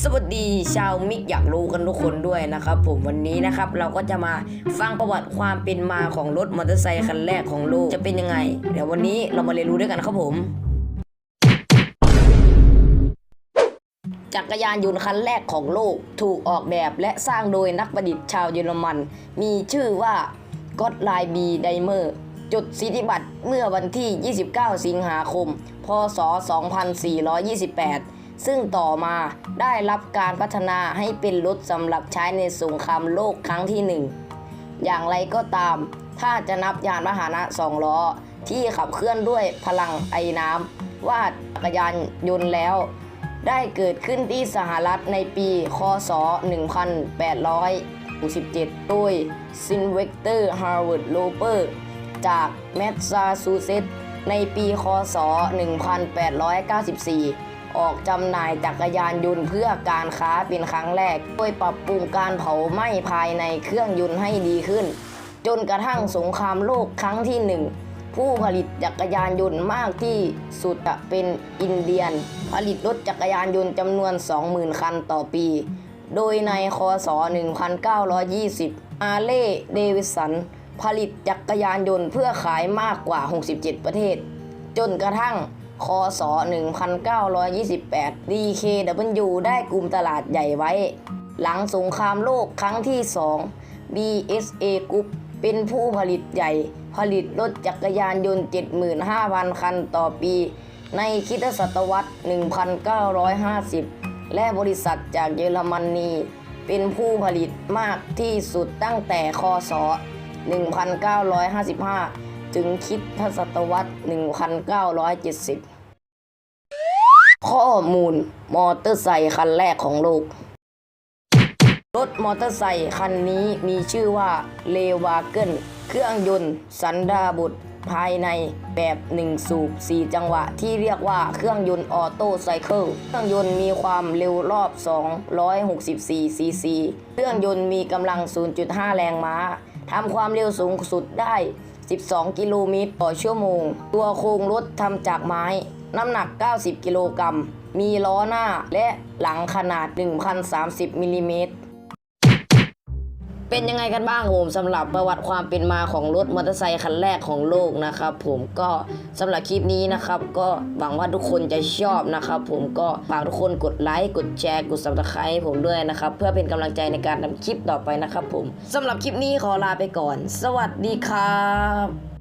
สวัสดีชาวมิกอยากรู้กันทุกคนด้วยนะครับ ผมวันนี้นะครับเราก็จะมาฟังประวัติความเป็นมาของรถมอเตอร์ไซค์คันแรกของโลกจะเป็นยังไง เดี๋ยววันนี้เรามาเรียนรู้ด้วยกันครับผม จักรยานยนต์คันแรกของโลกถูกออกแบบและสร้างโดยนักประดิษฐ์ชาวเยอรมัน มีชื่อว่าก็ตไลบีไดเมอร์จุดสิทธิบัตรเมื่อวันที่ 29 สิงหาคม พศ 2428 ซึ่งต่อมาได้รับการพัฒนาให้เป็นรถสำหรับใช้ในสงครามโลกครั้งที่หนึ่งอย่างไรก็ตาม ถ้าจะนับยานพาหนะสองล้อ ที่ขับเคลื่อนด้วยพลังไอน้ำว่าจักรยานยนต์แล้ว ได้เกิดขึ้นที่สหรัฐในปีคศ 1867 โดยซินเวกเตอร์ฮาร์วาร์ดโลเปอร์จากแมสซาชูเซตส์ในปี คศ 1894 ออกจำหน่ายจักรยานยนต์เพื่อการค้าเป็นครั้งแรก โดยปรับปรุงการเผาไหม้ภายในเครื่องยนต์ให้ดีขึ้น จนกระทั่งสงครามโลกครั้งที่หนึ่งผู้ผลิตจักรยานยนต์มากที่สุดจะเป็นอินเดียน ผลิตรถจักรยานยนต์จำนวน 20,000 คันต่อปี โดยในคศ 1920 อาเล่เดวิสัน ผลิตจักรยานยนต์เพื่อขายมากกว่า 67 ประเทศ จนกระทั่ง คศ 1928 DKW ได้กลุ่มตลาดใหญ่ไว้ หลังสงครามโลกครั้งที่ 2 BSA Group เป็นผู้ผลิตใหญ่ ผลิตรถจักรยานยนต์ 75,000 คันต่อปี ในคริดศตวรรษ 1950 และบริษัทจากเยอรมนีเป็นผู้ผลิตมากที่สุดตั้งแต่คศ 1955 ถึงคิดทศตวรรษ 1970 ข้อมูลมอเตอร์ไซค์คันแรกของโลก รถมอเตอร์ไซค์คันนี้มีชื่อว่าเลวาเกิลเครื่องยนต์ สันดาบุตรภายในแบบ1สูบ4 จังหวะ ที่เรียกว่าเครื่องยนต์ออโต้ไซเคิลเครื่องยนต์มีความเร็วรอบ 264 ซีซี เครื่องยนต์มีกำลัง 0.5 แรงม้าทำความเร็วสูงสุดได้ 12 กิโลเมตรต่อชั่วโมง ตัวโครงรถทำจากไม้ น้ำหนัก 90 กิโลกรัม มีล้อหน้าและหลังขนาด 1,030มิลลิเมตร เป็นยังไงกันบ้างผมสำหรับประวัติความเป็นมาของรถมอเตอร์ไซค์คันแรกของโลกนะครับผมก็สำหรับคลิปนี้นะครับ ก็หวังว่าทุกคนจะชอบนะครับ ผมก็ฝากทุกคนกดไลค์กดแชร์กดซับสไครให้ผมด้วยนะครับ เพื่อเป็นกำลังใจในการทำคลิปต่อไปนะครับ ผมสำหรับคลิปนี้ขอลาไปก่อน สวัสดีครับ